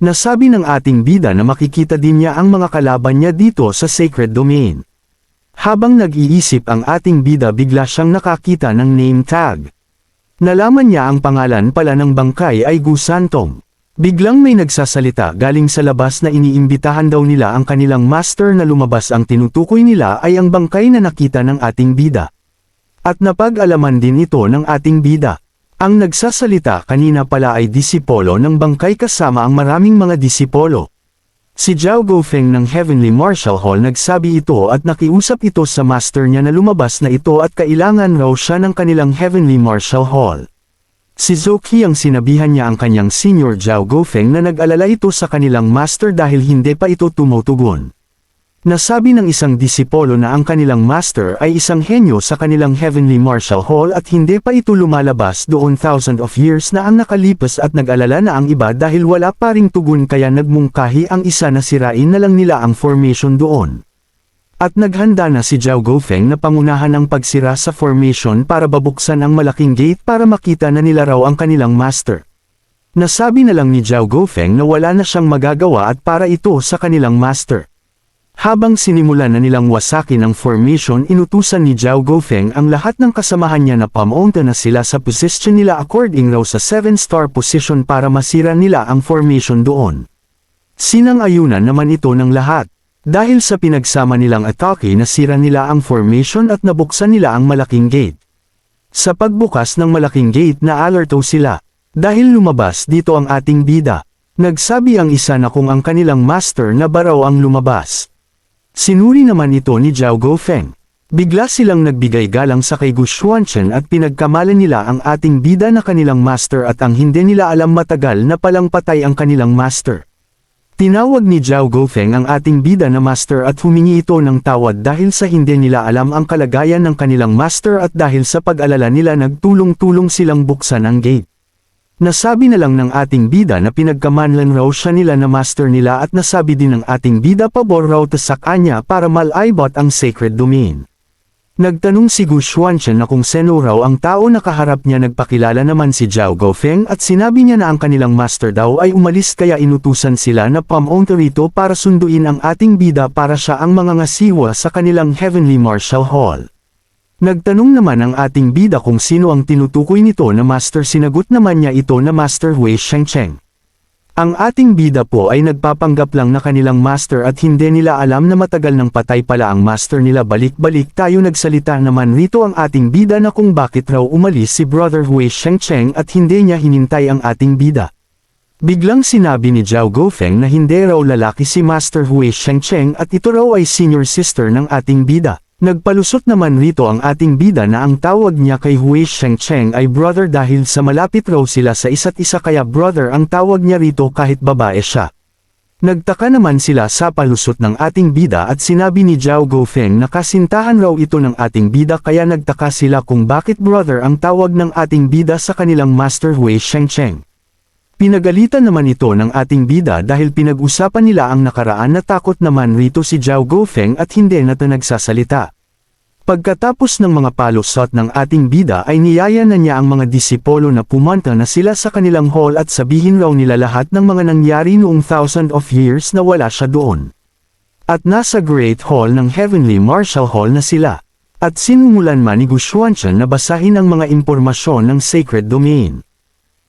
Nasabi ng ating bida na makikita din niya ang mga kalaban niya dito sa sacred domain. Habang nag-iisip ang ating bida bigla siyang nakakita ng name tag. Nalaman niya ang pangalan pala ng bangkay ay Gusantong. Biglang may nagsasalita galing sa labas na iniimbitahan daw nila ang kanilang master na lumabas ang tinutukoy nila ay ang bangkay na nakita ng ating bida. At napag-alaman din ito ng ating bida. Ang nagsasalita kanina pala ay disipolo ng bangkay kasama ang maraming mga disipolo. Si Zhao Gofeng ng Heavenly Martial Hall nagsabi ito at nakiusap ito sa master niya na lumabas na ito at kailangan raw siya ng kanilang Heavenly Martial Hall. Si Zoki ang sinabihan niya ang kanyang senior Zhao Gofeng na nag-alala ito sa kanilang master dahil hindi pa ito tumutugon. Nasabi ng isang disipolo na ang kanilang master ay isang henyo sa kanilang Heavenly Martial Hall at hindi pa ito lumalabas doon thousand of years na ang nakalipas at nag-alala na ang iba dahil wala pa ring tugon kaya nagmungkahi ang isa na sirain na lang nila ang formation doon. At naghanda na si Zhao Gofeng na pangunahan ang pagsira sa formation para babuksan ang malaking gate para makita na nila raw ang kanilang master. Nasabi na lang ni Zhao Gofeng na wala na siyang magagawa at para ito sa kanilang master. Habang sinimulan na nilang wasakin ang formation inutusan ni Zhao Gofeng ang lahat ng kasamahan niya na pamunta na sila sa position nila according raw sa 7-star position para masira nila ang formation doon. Sinang-ayunan naman ito ng lahat. Dahil sa pinagsama nilang atake nasira nila ang formation at nabuksan nila ang malaking gate. Sa pagbukas ng malaking gate na alerto sila. Dahil lumabas dito ang ating bida. Nagsabi ang isa na kung ang kanilang master na baraw ang lumabas. Sinuri naman ito ni Zhao Gofeng. Bigla silang nagbigay galang sa kay Gu Xuanchen at pinagkamalan nila ang ating bida na kanilang master at ang hindi nila alam matagal na palang patay ang kanilang master. Tinawag ni Zhao Gofeng ang ating bida na master at humingi ito ng tawad dahil sa hindi nila alam ang kalagayan ng kanilang master at dahil sa pag-alala nila nagtulong-tulong silang buksan ang gate. Nasabi na lang ng ating bida na pinagkamanlan raw siya nila na master nila at nasabi din ng ating bida pabor raw ta sa kanya para malaybot ang sacred domain. Nagtanong si Gu Xuanchen na kung seno raw ang tao na kaharap niya nagpakilala naman si Zhao Gofeng at sinabi niya na ang kanilang master daw ay umalis kaya inutusan sila na pamunta rito para sunduin ang ating bida para siya ang mga ngasiwa sa kanilang Heavenly Martial Hall. Nagtanong naman ang ating bida kung sino ang tinutukoy nito na master sinagot naman niya ito na Master Wei Shengcheng. Ang ating bida po ay nagpapanggap lang na kanilang master at hindi nila alam na matagal nang patay pala ang master nila balik-balik tayo nagsalita naman rito ang ating bida na kung bakit raw umalis si brother Wei Shengcheng at hindi niya hinintay ang ating bida. Biglang sinabi ni Zhao Gofeng na hindi raw lalaki si Master Hui Shengcheng at ito raw ay senior sister ng ating bida. Nagpalusot naman rito ang ating bida na ang tawag niya kay Hui Shengcheng ay brother dahil sa malapit raw sila sa isa't isa kaya brother ang tawag niya rito kahit babae siya. Nagtaka naman sila sa palusot ng ating bida at sinabi ni Zhao Gofeng na kasintahan raw ito ng ating bida kaya nagtaka sila kung bakit brother ang tawag ng ating bida sa kanilang master Hui Shengcheng. Pinagalitan naman ito ng ating bida dahil pinag-usapan nila ang nakaraan na takot naman rito si Zhao Gofeng at hindi na nagsasalita. Pagkatapos ng mga palusot ng ating bida ay niyaya na niya ang mga disipolo na pumunta na sila sa kanilang hall at sabihin raw nila lahat ng mga nangyari noong thousand of years na wala siya doon. At nasa Great Hall ng Heavenly Martial Hall na sila. At sinumulan man ni Gu Xuanchen na basahin ang mga impormasyon ng Sacred Domain.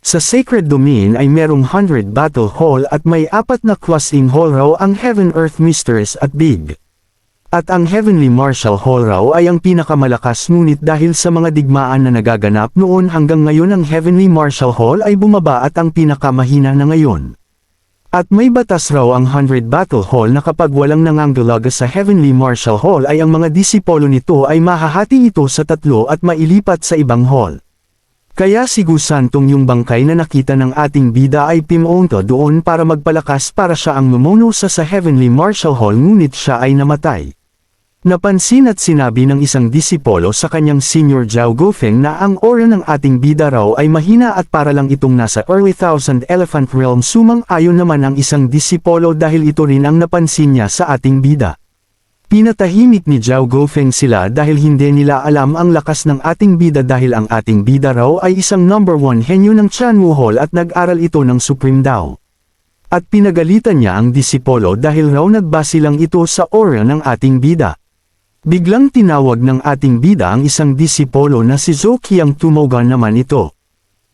Sa Sacred Domain ay merong 100 Battle Hall at may apat na Crossing Hall raw ang Heaven Earth Mysteries at Big. At ang Heavenly Martial Hall raw ay ang pinakamalakas ngunit dahil sa mga digmaan na nagaganap noon hanggang ngayon ang Heavenly Martial Hall ay bumaba at ang pinakamahina na ngayon. At may batas raw ang 100 Battle Hall na kapag walang nangangalaga sa Heavenly Martial Hall ay ang mga disipolo nito ay mahahati ito sa tatlo at mailipat sa ibang hall. Kaya si Gusantong yung bangkay na nakita ng ating bida ay pimonto doon para magpalakas para siya ang mumuno sa sa Heavenly Martial Hall ngunit siya ay namatay. Napansin at sinabi ng isang disipolo sa kanyang senior Zhao Gofeng na ang aura ng ating bida raw ay mahina at para lang itong nasa early thousand elephant realm sumang ayon naman ang isang disipolo dahil ito rin ang napansin niya sa ating bida. Pinatahimik ni Zhao Gofeng sila dahil hindi nila alam ang lakas ng ating bida dahil ang ating bida raw ay isang number one henyo ng Chanwu Hall at nag-aral ito ng Supreme Dao. At pinagalitan niya ang disipolo dahil raw nagbase lang ito sa aura ng ating bida. Biglang tinawag ng ating bida ang isang disipolo na si Zoki ang tumogan naman ito.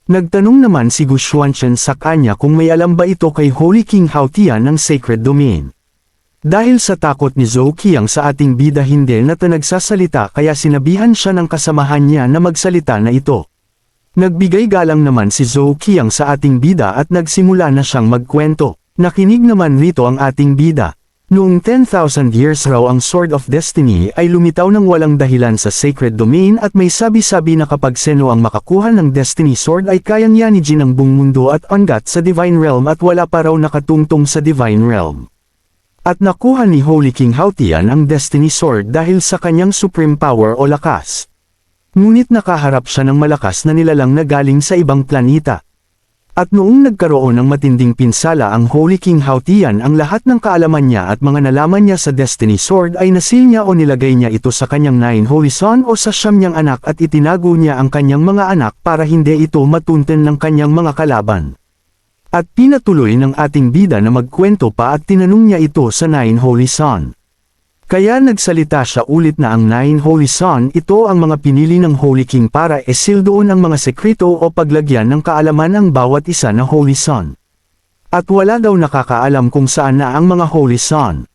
Nagtanong naman si Gu Xuanchen sa kanya kung may alam ba ito kay Holy King Haotian ng Sacred Domain. Dahil sa takot ni Zhou Qiang sa ating bida hindi na ta nagsasalita kaya sinabihan siya ng kasamahan niya na magsalita na ito. Nagbigay galang naman si Zhou Qiang sa ating bida at nagsimula na siyang magkwento. Nakinig naman rito ang ating bida. Noong 10,000 years raw ang Sword of Destiny ay lumitaw ng walang dahilan sa Sacred Domain at may sabi-sabi na kapag seno ang makakuha ng Destiny Sword ay kayang yanijin ang buong mundo at ungat sa Divine Realm at wala pa raw nakatungtong sa Divine Realm. At nakuha ni Holy King Haotian ang Destiny Sword dahil sa kanyang supreme power o lakas. Ngunit nakaharap siya ng malakas na nilalang na galing sa ibang planeta. At noong nagkaroon ng matinding pinsala ang Holy King Haotian ang lahat ng kaalaman niya at mga nalaman niya sa Destiny Sword ay nasil niya o nilagay niya ito sa kanyang Nine Holy Son o sa siyam niyang anak at itinago niya ang kanyang mga anak para hindi ito matunten ng kanyang mga kalaban. At pinatuloy ng ating bida na magkwento pa at tinanong niya ito sa Nine Holy Son. Kaya nagsalita siya ulit na ang Nine Holy Son ito ang mga pinili ng Holy King para esil doon ang mga sekreto o paglagyan ng kaalaman ng bawat isa na Holy Son. At wala daw nakakaalam kung saan na ang mga Holy Son.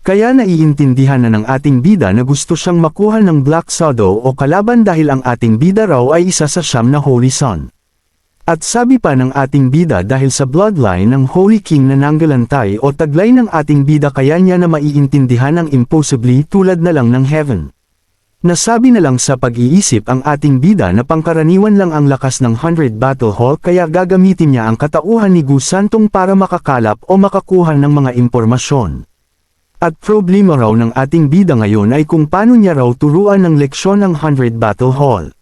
Kaya naiintindihan na ng ating bida na gusto siyang makuha ng Black Shadow o kalaban dahil ang ating bida raw ay isa sa siyam na Holy Son. At sabi pa ng ating bida dahil sa bloodline ng Holy King na nanggalantay o taglay ng ating bida kaya niya na maiintindihan ang impossibly tulad na lang ng heaven. Nasabi na lang sa pag-iisip ang ating bida na pangkaraniwan lang ang lakas ng 100 Battle Hall kaya gagamitin niya ang katauhan ni Gu Santong para makakalap o makakuha ng mga impormasyon. At problema raw ng ating bida ngayon ay kung paano niya raw turuan ng leksyon ng 100 Battle Hall.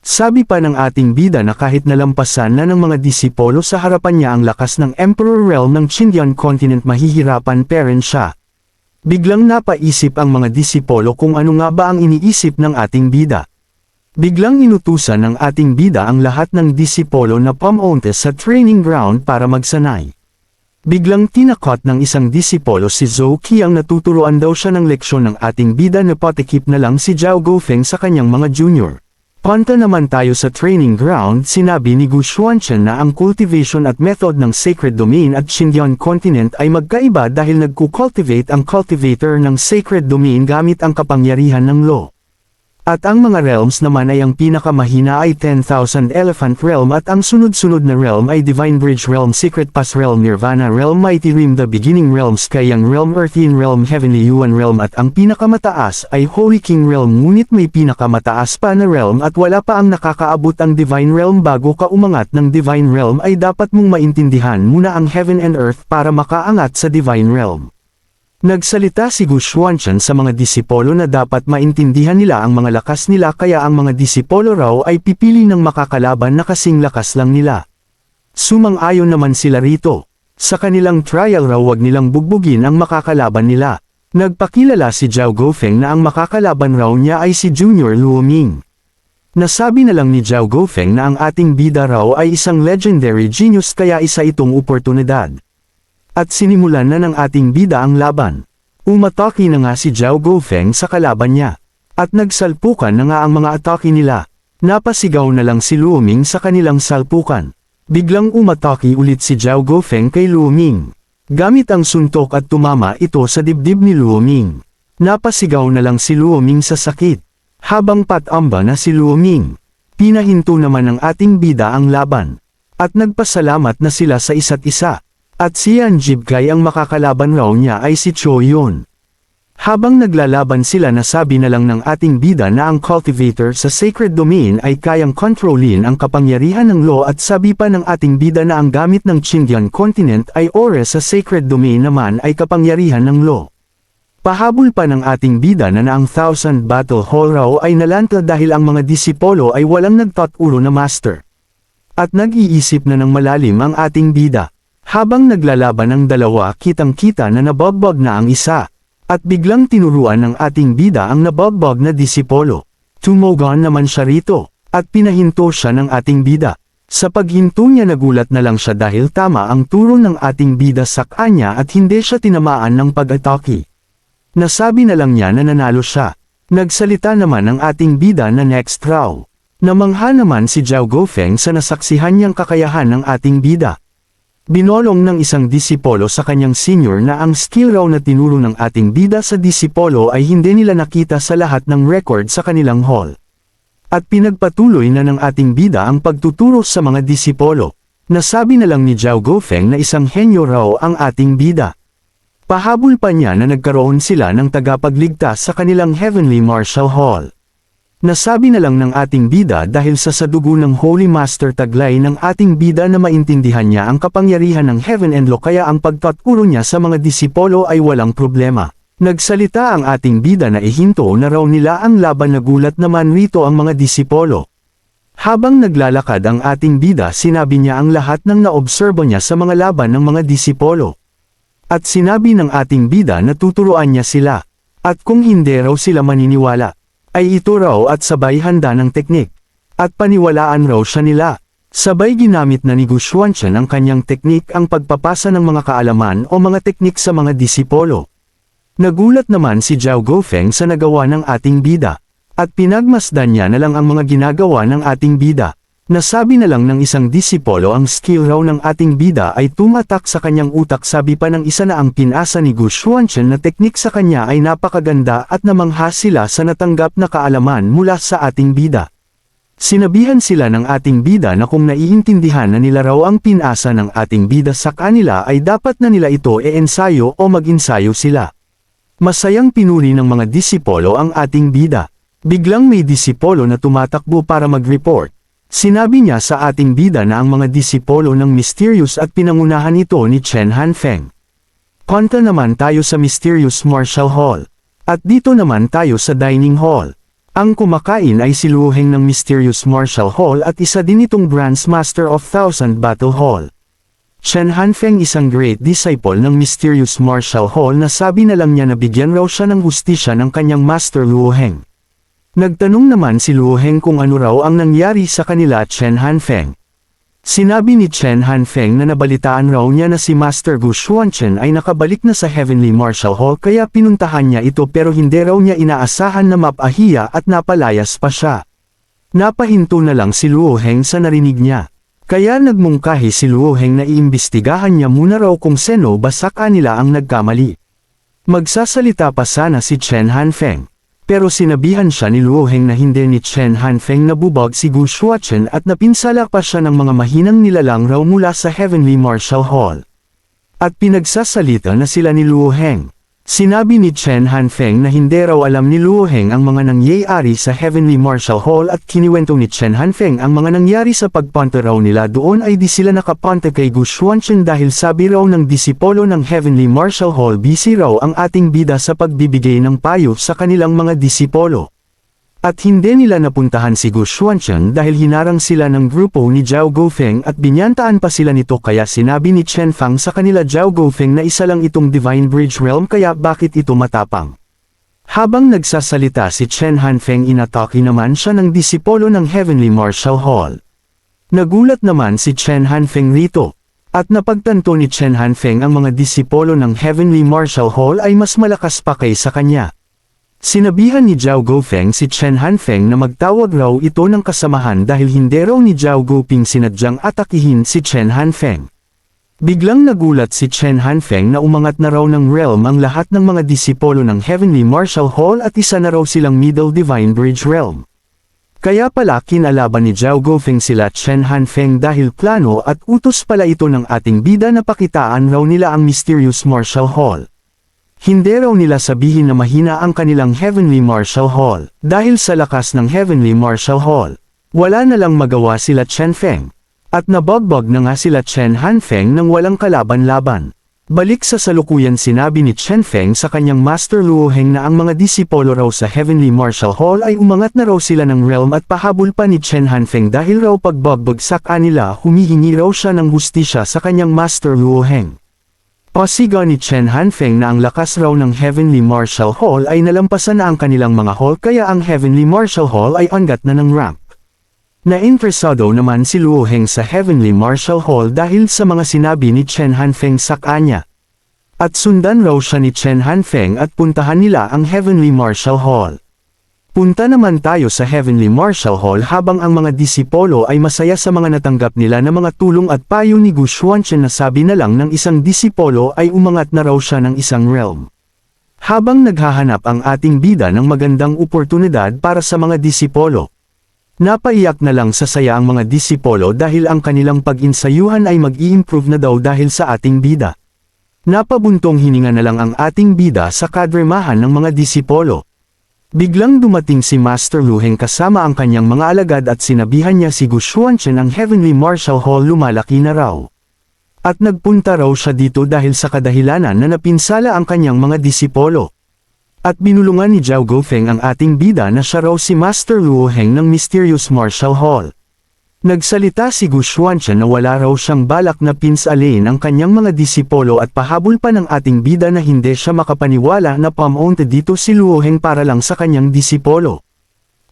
Sabi pa ng ating bida na kahit nalampasan na ng mga disipolo sa harapan niya ang lakas ng Emperor Realm ng Chindian Continent mahihirapan pa rin siya. Biglang napaisip ang mga disipolo kung ano nga ba ang iniisip ng ating bida. Biglang inutusan ng ating bida ang lahat ng disipolo na pamontes sa training ground para magsanay. Biglang tinakot ng isang disipolo si Zhou Qi ang natuturuan daw siya ng leksyon ng ating bida na patikip na lang si Zhao Gofeng sa kanyang mga junior. Punta naman tayo sa training ground sinabi ni Gu Xuanchen na ang cultivation at method ng Sacred Domain at Xinjiang Continent ay magkaiba dahil nagku-cultivate ang cultivator ng Sacred Domain gamit ang kapangyarihan ng law. At ang mga realms naman ay ang pinakamahina ay 10,000 Elephant Realm at ang sunod-sunod na realm ay Divine Bridge Realm Secret Pass Realm Nirvana Realm Mighty Rim The Beginning Realm Skyang Realm Earthian Realm Heavenly Yuan Realm at ang pinakamataas ay Holy King Realm ngunit may pinakamataas pa na realm at wala pa ang nakakaabot ang Divine Realm bago ka umangat ng Divine Realm ay dapat mong maintindihan muna ang Heaven and Earth para makaangat sa Divine Realm. Nagsalita si Gu Xuanchen sa mga disipolo na dapat maintindihan nila ang mga lakas nila kaya ang mga disipolo raw ay pipili ng makakalaban na kasing lakas lang nila. Sumang-ayon naman sila rito. Sa kanilang trial raw wag nilang bugbugin ang makakalaban nila. Nagpakilala si Zhao Gofeng na ang makakalaban raw niya ay si Junior Luo Ming. Nasabi na lang ni Zhao Gofeng na ang ating bida raw ay isang legendary genius kaya isa itong oportunidad. At sinimulan na ng ating bida ang laban. Umatake na nga si Zhao Gofeng sa kalaban niya. At nagsalpukan na nga ang mga atake nila. Napasigaw na lang si Luming sa kanilang salpukan. Biglang umatake ulit si Zhao Gofeng kay Luming. Gamit ang suntok at tumama ito sa dibdib ni Luming. Napasigaw na lang si Luming sa sakit. Habang patamba na si Luming. Pinahinto naman ng ating bida ang laban. At nagpasalamat na sila sa isa't isa. At si Anjib Kai ang makakalaban raw niya ay si Cho Yun. Habang naglalaban sila nasabi na lang ng ating bida na ang cultivator sa sacred domain ay kayang kontrolin ang kapangyarihan ng law at sabi pa ng ating bida na ang gamit ng Chindian continent ay ores sa sacred domain naman ay kapangyarihan ng law. Pahabol pa ng ating bida na na ang thousand battle hall raw ay nalanta dahil ang mga disipolo ay walang nagtot ulo na master. At nag-iisip na ng malalim ang ating bida. Habang naglalaban ang dalawa kitang-kita na nabagbag na ang isa. At biglang tinuruan ng ating bida ang nabagbag na disipolo. Tumogan naman siya rito, at pinahinto siya ng ating bida. Sa paghinto niya nagulat na lang siya dahil tama ang turo ng ating bida sa kanya at hindi siya tinamaan ng pag-atake. Nasabi na lang niya na nanalo siya. Nagsalita naman ang ating bida na next raw. Namangha naman si Zhao Gofeng sa nasaksihan niyang kakayahan ng ating bida. Binolong ng isang disipolo sa kanyang senior na ang skill raw na tinuro ng ating bida sa disipolo ay hindi nila nakita sa lahat ng record sa kanilang hall. At pinagpatuloy na ng ating bida ang pagtuturo sa mga disipolo. Nasabi na lang ni Zhao Gofeng na isang henyo raw ang ating bida. Pahabol pa niya na nagkaroon sila ng tagapagligtas sa kanilang Heavenly Martial Hall. Nasabi na lang ng ating bida dahil sa sadugo ng Holy Master taglay ng ating bida na maintindihan niya ang kapangyarihan ng Heaven and Law kaya ang pagtaturo niya sa mga disipolo ay walang problema. Nagsalita ang ating bida na ihinto na raw nila ang laban nagulat naman rito ang mga disipolo. Habang naglalakad ang ating bida sinabi niya ang lahat ng naobserbo niya sa mga laban ng mga disipolo. At sinabi ng ating bida na tuturuan niya sila. At kung hindi raw sila maniniwala, ay ito raw at sabay handa ng teknik. At paniwalaan raw siya nila. Sabay ginamit na ni Gu Xuanchen ang kanyang teknik ang pagpapasa ng mga kaalaman o mga teknik sa mga disipolo. Nagulat naman si Zhao Gofeng sa nagawa ng ating bida. At pinagmasdan niya na lang ang mga ginagawa ng ating bida. Nasabi na lang ng isang disipolo ang skill raw ng ating bida ay tumatak sa kanyang utak sabi pa ng isa na ang pinasa ni Gu Xuanchen na teknik sa kanya ay napakaganda at namangha sila sa natanggap na kaalaman mula sa ating bida. Sinabihan sila ng ating bida na kung naiintindihan na nila raw ang pinasa ng ating bida sa kanila ay dapat na nila ito e-ensayo o mag-ensayo sila. Masayang pinuli ng mga disipolo ang ating bida. Biglang may disipolo na tumatakbo para mag-report. Sinabi niya sa ating bida na ang mga disipolo ng Mysterious at pinangunahan ito ni Chen Hanfeng. Konta naman tayo sa Mysterious Martial Hall. At dito naman tayo sa Dining Hall. Ang kumakain ay si Luheng ng Mysterious Martial Hall at isa din itong Brands Master of Thousand Battle Hall. Chen Hanfeng isang great disciple ng Mysterious Martial Hall na sabi na lang niya na bigyan raw siya ng hustisya ng kanyang Master Luheng. Nagtanong naman si Luheng kung ano raw ang nangyari sa kanila Chen Hanfeng. Sinabi ni Chen Hanfeng na nabalitaan raw niya na si Master Gu Xuanchen ay nakabalik na sa Heavenly Martial Hall kaya pinuntahan niya ito pero hindi raw niya inaasahan na mapahiya at napalayas pa siya. Napahinto na lang si Luo Heng sa narinig niya. Kaya nagmungkahi si Luo Heng na iimbestigahan niya muna raw kung seno ba sa kanila ang nagkamali. Magsasalita pa sana si Chen Hanfeng. Pero sinabihan siya ni Luo Heng na hindi ni Chen Hanfeng nabubog si Gu Shuachen at napinsala pa siya ng mga mahinang nilalang raw mula sa Heavenly Martial Hall. At pinagsasalita na sila ni Luo Heng. Sinabi ni Chen Hanfeng na hindi raw alam ni Luo Heng ang mga nangyayari sa Heavenly Martial Hall at kiniwento ni Chen Hanfeng ang mga nangyari sa pagpunta raw nila doon ay di sila nakapunta kay Gu Xuanchen dahil sabi raw ng disipolo ng Heavenly Martial Hall busy raw ang ating bida sa pagbibigay ng payo sa kanilang mga disipolo. At hindi nila napuntahan si Gu Xuanchen dahil hinarang sila ng grupo ni Zhao Gofeng at binyantaan pa sila nito kaya sinabi ni Chen Fang sa kanila Zhao Gofeng na isa lang itong Divine Bridge Realm kaya bakit ito matapang. Habang nagsasalita si Chen Hanfeng inatake naman siya ng disipolo ng Heavenly Martial Hall. Nagulat naman si Chen Hanfeng rito. At napagtanto ni Chen Hanfeng ang mga disipolo ng Heavenly Martial Hall ay mas malakas pa kaysa kanya. Sinabihan ni Zhao Gofeng si Chen Hanfeng na magtawag raw ito ng kasamahan dahil hindi raw ni Zhao Goping sinadyang atakihin si Chen Hanfeng. Biglang nagulat si Chen Hanfeng na umangat na raw ng realm ang lahat ng mga disipolo ng Heavenly Martial Hall at isa na raw silang Middle Divine Bridge Realm. Kaya pala kinalaban ni Zhao Gofeng sila Chen Hanfeng dahil plano at utos pala ito ng ating bida na pakitaan raw nila ang Mysterious Martial Hall. Hindi raw nila sabihin na mahina ang kanilang Heavenly Martial Hall. Dahil sa lakas ng Heavenly Martial Hall, wala na lang magawa sila Chen Feng. At nabagbag na nga sila Chen Hanfeng nang walang kalaban-laban. Balik sa salukuyan sinabi ni Chen Feng sa kanyang Master Luo Heng na ang mga disipolo raw sa Heavenly Martial Hall ay umangat na raw sila ng realm at pahabol pa ni Chen Hanfeng dahil raw pagbagbag sa kanila humihingi raw siya ng hustisya sa kanyang Master Luo Heng. Pasigaw ni Chen Hanfeng na ang lakas raw ng Heavenly Martial Hall ay nalampasan na ang kanilang mga hall kaya ang Heavenly Martial Hall ay angat na ng ramp. Nainteresado naman si Luo Heng sa Heavenly Martial Hall dahil sa mga sinabi ni Chen Hanfeng sa kanya. At sundan raw siya ni Chen Hanfeng at puntahan nila ang Heavenly Martial Hall. Punta naman tayo sa Heavenly Martial Hall habang ang mga disipolo ay masaya sa mga natanggap nila na mga tulong at payo ni Gu Xuanchen na sabi na lang ng isang disipolo ay umangat na raw siya ng isang realm. Habang naghahanap ang ating bida ng magandang oportunidad para sa mga disipolo. Napaiyak na lang sa saya ang mga disipolo dahil ang kanilang pag-insayuhan ay mag-i-improve na daw dahil sa ating bida. Napabuntong hininga na lang ang ating bida sa kadremahan ng mga disipolo. Biglang dumating si Master Luheng kasama ang kanyang mga alagad at sinabihan niya si Gu Xuanchen ang Heavenly Martial Hall lumalaki na raw. At nagpunta raw siya dito dahil sa kadahilanan na napinsala ang kanyang mga disipolo. At binulungan ni Zhao Gofeng ang ating bida na siya raw si Master Luo Heng ng Mysterious Martial Hall. Nagsalita si Gu Xuanchen na wala raw siyang balak na pinsalin ang kanyang mga disipolo at pahabol pa ng ating bida na hindi siya makapaniwala na pamunta dito si Luo Heng para lang sa kanyang disipolo.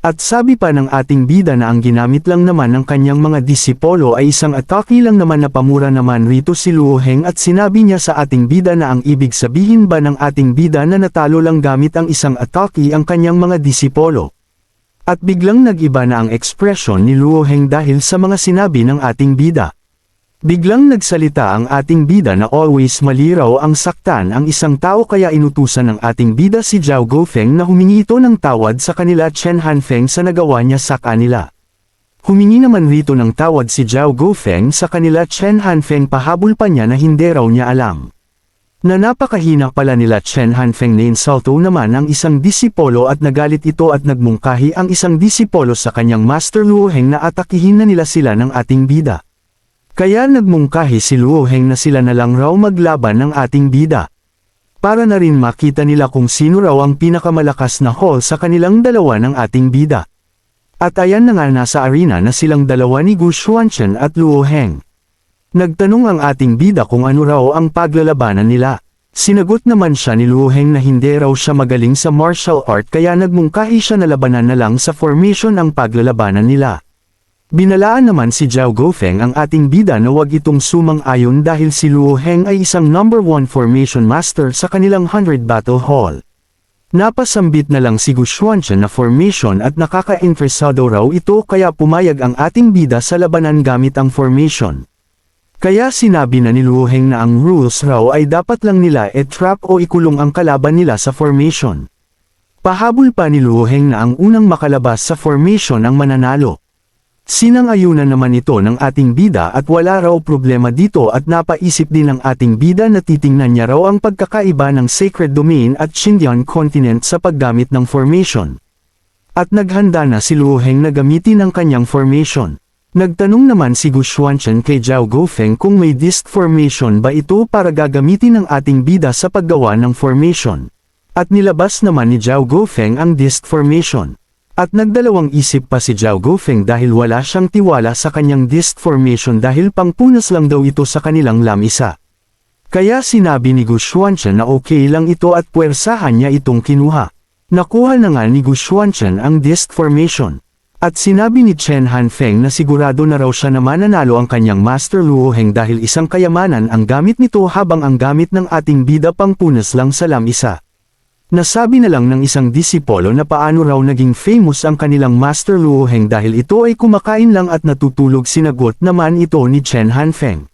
At sabi pa ng ating bida na ang ginamit lang naman ng kanyang mga disipolo ay isang atake lang naman na pamura naman rito si Luo Heng at sinabi niya sa ating bida na ang ibig sabihin ba ng ating bida na natalo lang gamit ang isang atake ang kanyang mga disipolo. At biglang nag-iba na ang ekspresyon ni Luo Heng dahil sa mga sinabi ng ating bida. Biglang nagsalita ang ating bida na always maliraw ang saktan ang isang tao kaya inutusan ng ating bida si Zhao Gofeng na humingi ito ng tawad sa kanila Chen Hanfeng sa nagawa niya sa kanila. Humingi naman rito ng tawad si Zhao Gofeng sa kanila Chen Hanfeng pahabol pa niya na hindi raw niya alam. Na napakahina pala nila Chen Hanfeng na insulto naman ang isang disipolo at nagalit ito at nagmungkahi ang isang disipolo sa kanyang Master Luo Heng na atakihin na nila sila ng ating bida. Kaya nagmungkahi si Luo Heng na sila na lang raw maglaban ng ating bida. Para na rin makita nila kung sino raw ang pinakamalakas na hall sa kanilang dalawa ng ating bida. At ayan na nga nasa arena na silang dalawa ni Gu Xuanchen at Luo Heng. Nagtanong ang ating bida kung ano raw ang paglalabanan nila. Sinagot naman siya ni Luo Heng na hindi raw siya magaling sa martial art kaya nagmungkahi siya na labanan na lang sa formation ang paglalabanan nila. Binalaan naman si Zhao Gofeng ang ating bida na wag itong sumang-ayon dahil si Luo Heng ay isang number 1 formation master sa kanilang 100 battle hall. Napasambit na lang si Gu Xuanchen na formation at nakaka-interesado raw ito kaya pumayag ang ating bida sa labanan gamit ang formation. Kaya sinabi na ni Luo Heng na ang rules raw ay dapat lang nila e-trap o ikulong ang kalaban nila sa formation. Pahabol pa ni Luo Heng na ang unang makalabas sa formation ang mananalo. Sinangayunan naman ito ng ating bida at wala raw problema dito at napaisip din ng ating bida na titingnan niya raw ang pagkakaiba ng Sacred Domain at Xinjiang Continent sa paggamit ng formation. At naghanda na si Luo Heng na gamitin ang kanyang formation. Nagtanong naman si Gu Xuanchen kay Zhao Gofeng kung may disc formation ba ito para gagamitin ng ating bida sa paggawa ng formation. At nilabas naman ni Zhao Gofeng ang disc formation. At nagdalawang isip pa si Zhao Gofeng dahil wala siyang tiwala sa kanyang disc formation dahil pangpunas lang daw ito sa kanilang lamisa. Kaya sinabi ni Gu Xuanchen na okay lang ito at puwersahan niya itong kinuha. Nakuha na nga ni Gu Xuanchen ang disc formation. At sinabi ni Chen Hanfeng na sigurado na raw siya na mananalo ang kanyang Master Luo Heng dahil isang kayamanan ang gamit nito habang ang gamit ng ating bida pangpunas lang sa lamisa. Nasabi na lang ng isang disipolo na paano raw naging famous ang kanilang Master Luo Heng dahil ito ay kumakain lang at natutulog sinagot naman ito ni Chen Hanfeng.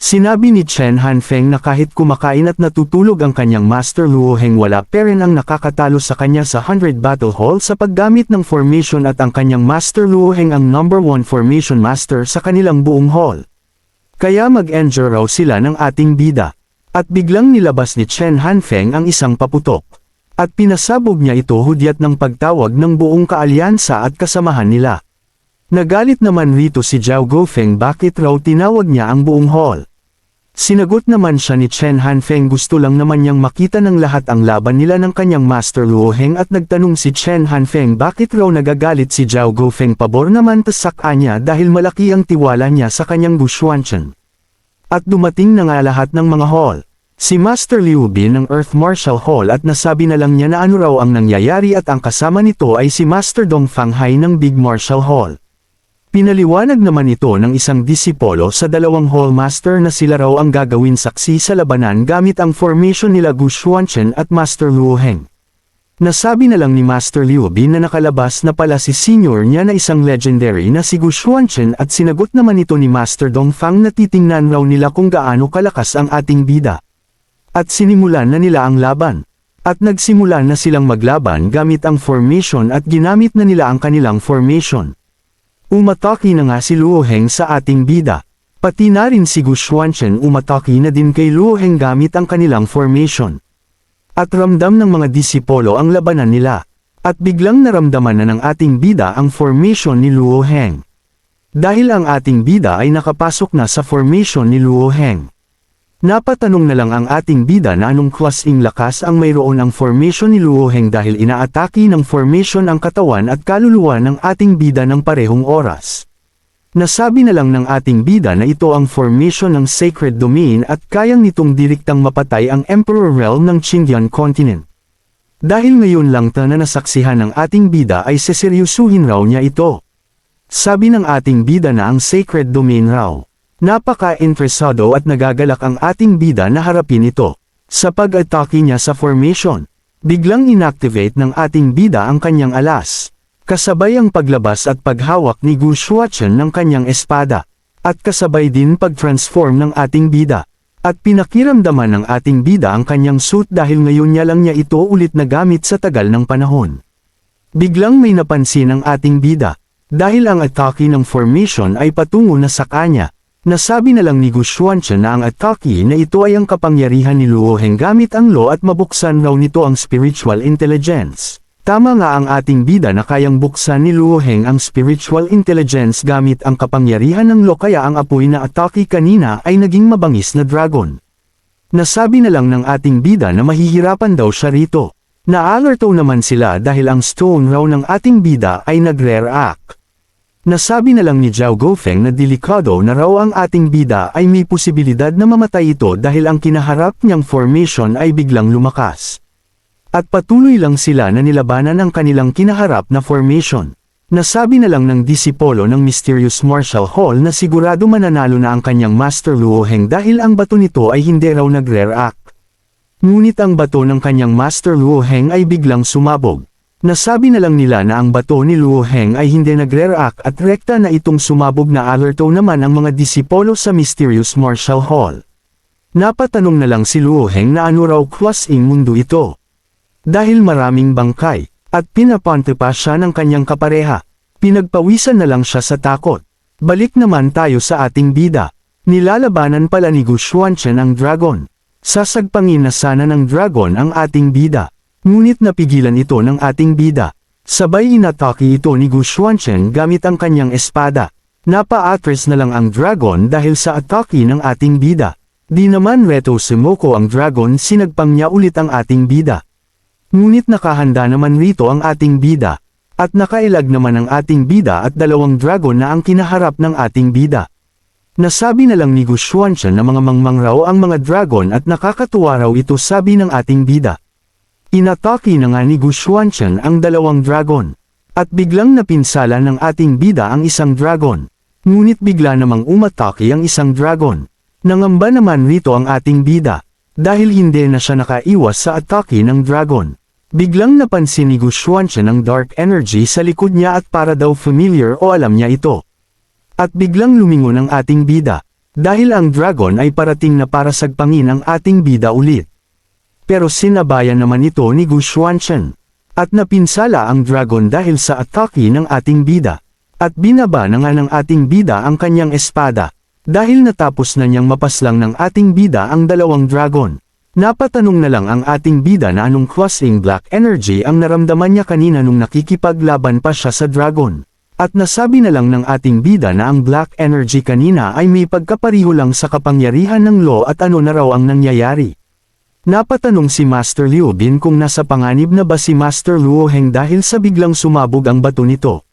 Sinabi ni Chen Hanfeng na kahit kumakain at natutulog ang kanyang Master Luo Heng wala pa rin ang nakakatalo sa kanya sa 100 Battle Hall sa paggamit ng formation at ang kanyang Master Luo Heng ang number 1 formation master sa kanilang buong hall. Kaya mag-enjoy raw sila ng ating bida. At biglang nilabas ni Chen Hanfeng ang isang paputok. At pinasabog niya ito hudyat ng pagtawag ng buong kaalyansa at kasamahan nila. Nagalit naman rito si Zhao Gofeng bakit raw tinawag niya ang buong hall. Sinagot naman siya ni Chen Hanfeng gusto lang naman niyang makita ng lahat ang laban nila ng kanyang Master Luo Heng at nagtanong si Chen Hanfeng bakit raw nagagalit si Zhao Gofeng pabor naman tasaka niya dahil malaki ang tiwala niya sa kanyang Gushuanshan. At dumating na nga lahat ng mga hall. Si Master Liu Bin ng Earth Martial Hall at nasabi na lang niya na ano raw ang nangyayari at ang kasama nito ay si Master Dong Fanghai ng Big Martial Hall. Pinaliwanag naman ito ng isang disipolo sa dalawang hallmaster na sila raw ang gagawin saksi sa labanan gamit ang formation nila Gu Xuanchen at Master Luo Heng. Nasabi na lang ni Master Liu Bin na nakalabas na pala si senior niya na isang legendary na si Gu Xuanchen at sinagot naman ito ni Master Dongfang na titingnan raw nila kung gaano kalakas ang ating bida. At sinimulan na nila ang laban. At nagsimula na silang maglaban gamit ang formation at ginamit na nila ang kanilang formation. Umataki na nga si Luo Heng sa ating bida. Pati na rin si Gu Xuanchen umataki na din kay Luo Heng gamit ang kanilang formation. At ramdam ng mga disipolo ang labanan nila. At biglang naramdaman na ng ating bida ang formation ni Luo Heng. Dahil ang ating bida ay nakapasok na sa formation ni Luo Heng. Napatanong na lang ang ating bida na anong klaseng lakas ang mayroon ang formation ni Luo Heng dahil inaatake ng formation ang katawan at kaluluwa ng ating bida ng parehong oras. Nasabi na lang ng ating bida na ito ang formation ng Sacred Domain at kayang nitong diriktang mapatay ang Emperor Realm ng Qingyan Continent. Dahil ngayon lang ta na nasaksihan ng ating bida ay seseryusuhin raw niya ito. Sabi ng ating bida na ang Sacred Domain raw. Napaka-interesado at nagagalak ang ating bida na harapin ito. Sa pag-atake niya sa formation, biglang inactivate ng ating bida ang kanyang alas. Kasabay ang paglabas at paghawak ni Gu Shuachen ng kanyang espada. At kasabay din pag-transform ng ating bida. At pinakiramdaman ng ating bida ang kanyang suit dahil ngayon niya lang niya ito ulit nagamit sa tagal ng panahon. Biglang may napansin ang ating bida. Dahil ang atake ng formation ay patungo na sa kanya, Nasabi na lang ni Gu Xuanchen na ang atake na ito ay ang kapangyarihan ni Luo Heng gamit ang lo at mabuksan raw nito ang spiritual intelligence. Tama nga ang ating bida na kayang buksan ni Luo Heng ang spiritual intelligence gamit ang kapangyarihan ng lo kaya ang apoy na atake kanina ay naging mabangis na dragon. Nasabi na lang ng ating bida na mahihirapan daw siya rito. Naalerto naman sila dahil ang stone raw ng ating bida ay nagre-react. Nasabi na lang ni Zhao Gofeng na delikado na raw ang ating bida ay may posibilidad na mamatay ito dahil ang kinaharap niyang formation ay biglang lumakas. At patuloy lang sila na nilabanan ang kanilang kinaharap na formation. Nasabi na lang ng disipolo ng Mysterious Martial Hall na sigurado mananalo na ang kanyang Master Luo Heng dahil ang bato nito ay hindi raw nagre-react. Ngunit ang bato ng kanyang Master Luo Heng ay biglang sumabog. Nasabi na lang nila na ang bato ni Luo Heng ay hindi nagre-react at rekta na itong sumabog na alerto naman ang mga disipolo sa Mysterious Martial Hall. Napatanong na lang si Luo Heng na ano raw klaseng mundo ito. Dahil maraming bangkay, at pinapante pa siya ng kanyang kapareha, pinagpawisan na lang siya sa takot. Balik naman tayo sa ating bida. Nilalabanan pala ni Gu Xuanchen ang dragon. Sasagpangin na sana ng dragon ang ating bida. Ngunit napigilan ito ng ating bida. Sabay inatake ito ni Gu Xuanchen gamit ang kanyang espada. Napa-atres na lang ang dragon dahil sa atake ng ating bida. Di naman reto sumoko ang dragon sinagpang niya ulit ang ating bida. Ngunit nakahanda naman rito ang ating bida. At nakailag naman ang ating bida at dalawang dragon na ang kinaharap ng ating bida. Nasabi na lang ni Gu Xuanchen na mga mangmang raw ang mga dragon at nakakatuwa raw ito sabi ng ating bida. Inatake na nga ni Gu Xuanchen ang dalawang dragon. At biglang napinsala ng ating bida ang isang dragon. Ngunit bigla namang umatake ang isang dragon. Nangamba naman rito ang ating bida. Dahil hindi na siya nakaiwas sa atake ng dragon. Biglang napansin ni Gu Xuanchen ang dark energy sa likod niya at para daw familiar o alam niya ito. At biglang lumingon ang ating bida. Dahil ang dragon ay parating na para sagpangin ang ating bida ulit pero sinabayan naman ito ni Gu Xuanchen. At napinsala ang dragon dahil sa atake ng ating bida. At binaba na nga ng ating bida ang kanyang espada. Dahil natapos na niyang mapaslang ng ating bida ang dalawang dragon. Napatanong na lang ang ating bida na anong klaseng black energy ang naramdaman niya kanina nung nakikipaglaban pa siya sa dragon. At nasabi na lang ng ating bida na ang black energy kanina ay may pagkapariho lang sa kapangyarihan ng law at ano na raw ang nangyayari. Napatanong si Master Liu Bin kung nasa panganib na ba si Master Luo Heng dahil sa biglang sumabog ang bato nito.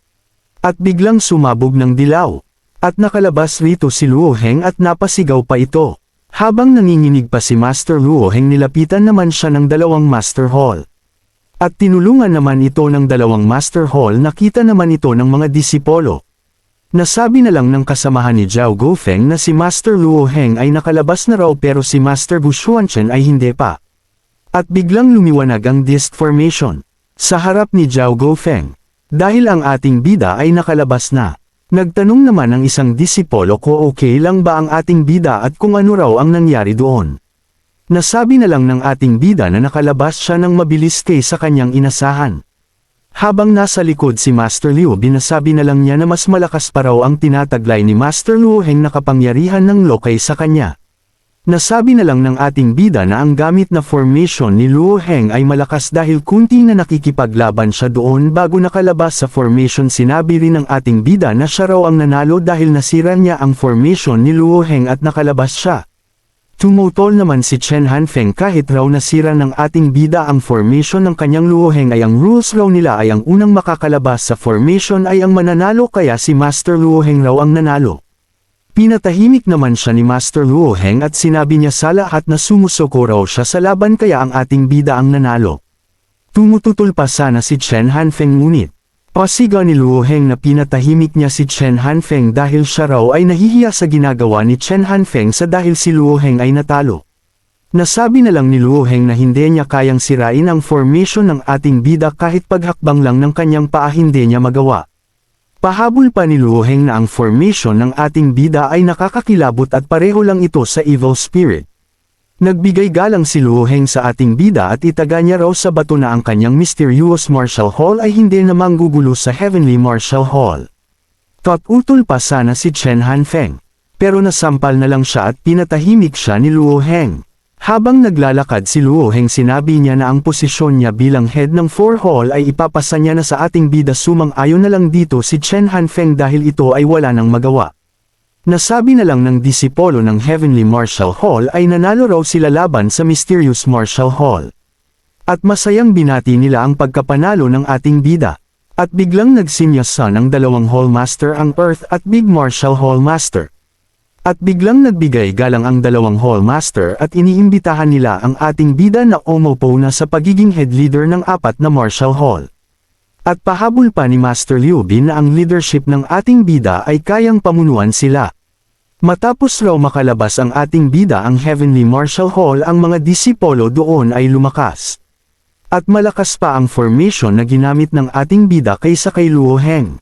At biglang sumabog ng dilaw. At nakalabas rito si Luo Heng at napasigaw pa ito. Habang nanginginig pa si Master Luo Heng nilapitan naman siya ng dalawang Master Hall. At tinulungan naman ito ng dalawang Master Hall nakita naman ito ng mga disipolo. Nasabi na lang ng kasamahan ni Zhao Gofeng na si Master Luo Heng ay nakalabas na raw pero si Master Bu Xuanchen ay hindi pa. At biglang lumiwanag ang disc formation. Sa harap ni Zhao Gofeng. Dahil ang ating bida ay nakalabas na. Nagtanong naman ang isang disipolo ko okay lang ba ang ating bida at kung ano raw ang nangyari doon. Nasabi na lang ng ating bida na nakalabas siya ng mabilis kaysa kanyang inasahan. Habang nasa likod si Master Liu binasabi na lang niya na mas malakas pa raw ang tinataglay ni Master Luo Heng na kapangyarihan ng lokay sa kanya. Nasabi na lang ng ating bida na ang gamit na formation ni Luo Heng ay malakas dahil kunti na nakikipaglaban siya doon bago nakalabas sa formation sinabi rin ng ating bida na siya raw ang nanalo dahil nasira niya ang formation ni Luo Heng at nakalabas siya. Tumutol naman si Chen Hanfeng kahit raw nasira ng ating bida ang formation ng kanyang luoheng ay ang rules raw nila ay ang unang makakalabas sa formation ay ang mananalo kaya si Master Luoheng raw ang nanalo. Pinatahimik naman siya ni Master Luoheng at sinabi niya sa lahat na sumusoko raw siya sa laban kaya ang ating bida ang nanalo. Tumututol pa sana si Chen Hanfeng ngunit. Pasigaw ni Luo Heng na pinatahimik niya si Chen Hanfeng dahil siya raw ay nahihiya sa ginagawa ni Chen Hanfeng sa dahil si Luo Heng ay natalo. Nasabi na lang ni Luo Heng na hindi niya kayang sirain ang formation ng ating bida kahit paghakbang lang ng kanyang paa hindi niya magawa. Pahabol pa ni Luo Heng na ang formation ng ating bida ay nakakakilabot at pareho lang ito sa evil spirit. Nagbigay galang si Luo Heng sa ating bida at itaga niya raw sa bato na ang kanyang mysterious martial hall ay hindi na manggugulo sa heavenly martial hall. Tututol pa sana si Chen Hanfeng. Pero nasampal na lang siya at pinatahimik siya ni Luo Heng. Habang naglalakad si Luo Heng sinabi niya na ang posisyon niya bilang head ng four hall ay ipapasa niya na sa ating bida sumang ayon na lang dito si Chen Hanfeng dahil ito ay wala nang magawa. Nasabi na lang ng disipolo ng Heavenly Martial Hall ay nanalo raw sila laban sa Mysterious Martial Hall. At masayang binati nila ang pagkapanalo ng ating bida. At biglang nagsinyasa ng dalawang Hall Master ang Earth at Big Martial Hall Master. At biglang nagbigay galang ang dalawang Hall Master at iniimbitahan nila ang ating bida na umupo na sa pagiging head leader ng apat na Martial Hall. At pahabol pa ni Master Liu Bin na ang leadership ng ating bida ay kayang pamunuan sila. Matapos raw makalabas ang ating bida ang Heavenly Martial Hall ang mga disipolo doon ay lumakas. At malakas pa ang formation na ginamit ng ating bida kaysa kay Luo Heng.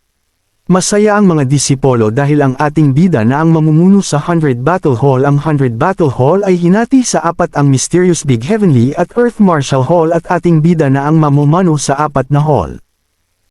Masaya ang mga disipolo dahil ang ating bida na ang mamumuno sa 100 Battle Hall ang 100 Battle Hall ay hinati sa apat ang Mysterious Big Heavenly at Earth Martial Hall at ating bida na ang mamumano sa apat na hall.